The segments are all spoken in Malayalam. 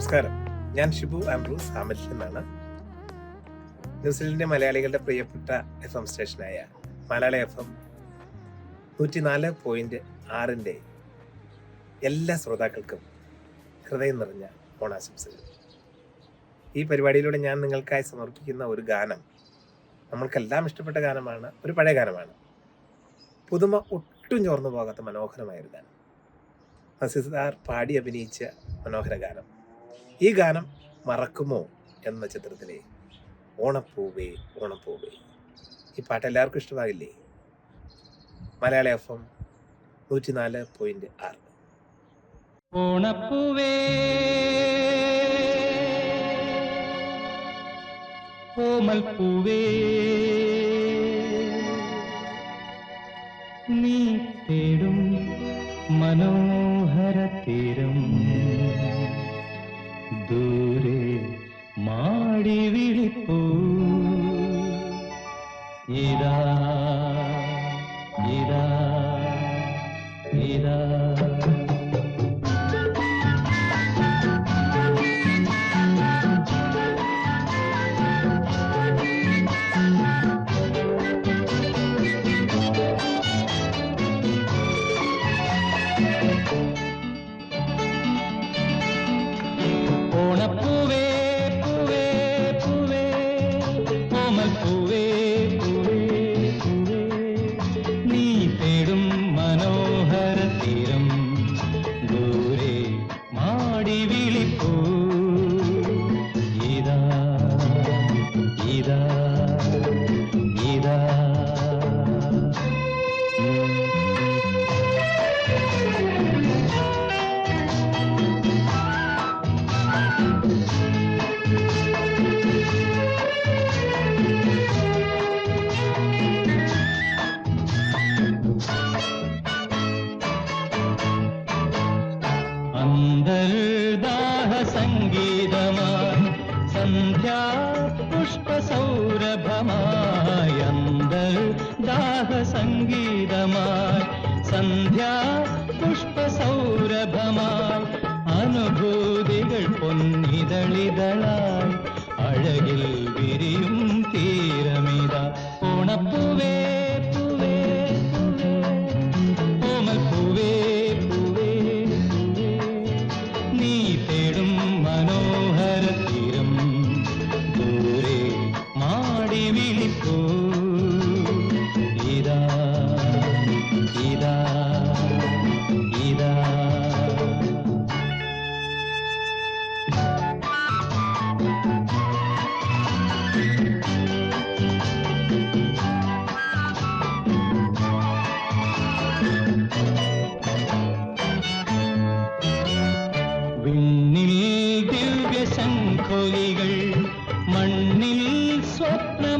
നമസ്കാരം. ഞാൻ ഷിബു ആംബ്രൂസ് ഹാമിൽ നിന്നാണ്. ന്യൂസിലൻഡിലെ മലയാളികളുടെ പ്രിയപ്പെട്ട എഫ് എം സ്റ്റേഷനായ മലയാള എഫ് എം നൂറ്റിനാല് പോയിന്റ് ആറിന്റെ എല്ലാ ശ്രോതാക്കൾക്കും ഹൃദയം നിറഞ്ഞ ഓണാശംസകൾ. ഈ പരിപാടിയിലൂടെ ഞാൻ നിങ്ങൾക്കായി സമർപ്പിക്കുന്ന ഒരു ഗാനം നമ്മൾക്കെല്ലാം ഇഷ്ടപ്പെട്ട ഗാനമാണ് ഒരു പഴയ ഗാനമാണ്. പുതുമ ഒട്ടും ചോർന്നു പോകാത്ത മനോഹരമായ ഒരു ഗാനം നസീസാർ പാടി അഭിനയിച്ച മനോഹര ഗാനം. ഈ ഗാനം മറക്കുമോ എന്ന ചിത്രത്തിലെ ഓണപ്പൂവേ ഓണപ്പൂവേ. ഈ പാട്ട് എല്ലാവർക്കും ഇഷ്ടമാകില്ലേ മലയാള എഫ് എം നൂറ്റിനാല് പോയിന്റ് ആറ്. ഓണപ്പൂവേ കോമൽപ്പൂവേ നീ തേടും മനോഹര തീരം. ദൂരെ മാടി വിളിപ്പൂ. ഇതാ சந்தியா புஷ்பசௌரபமாய் அந்த தாக சங்கீதமாய் சந்தியா புஷ்பசௌரபமாய் அனுபூதிகள் பொன்னிதழிதழாய் அழகில் விரியும் தீரமிதா உணப்புவே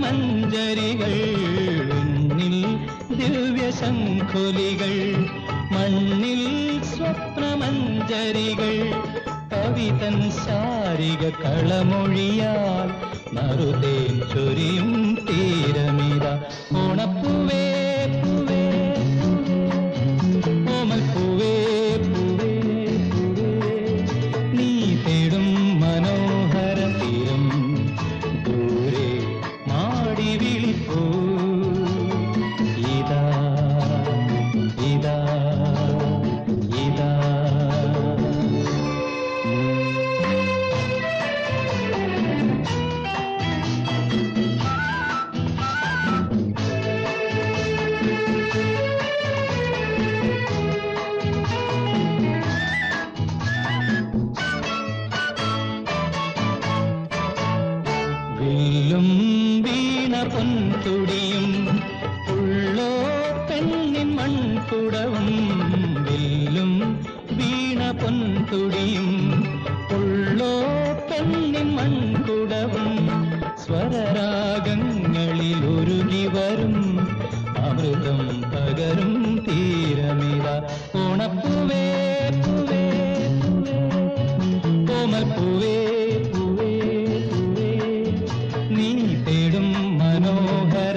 സ്വപ്നമഞ്ജരികൾ ഉന്നിൽ ദിവ്യശംഖുലികൾ മണ്ണിൽ സ്വപ്നമഞ്ജരികൾ കവിതൻ ശാരിക കളമൊഴിയാൽ നറുതേൻ ചൊരിയും തീരമിത. ഓണപ്പൂവേ വില്ലും വീണ പൊൻതുടിയും. ഉള്ളോ പെണ്ണിൻ മൺകുടവും വില്ലും വീണ പൊൻതുടിയും. ഉള്ളോ പെണ്ണിൻ മൺകുടവും സ്വരരാഗങ്ങളിൽ ഒരുങ്ങി വരും. അമൃതം പകരും തീരമിത ഓണപ്പൂവേ മനോഹര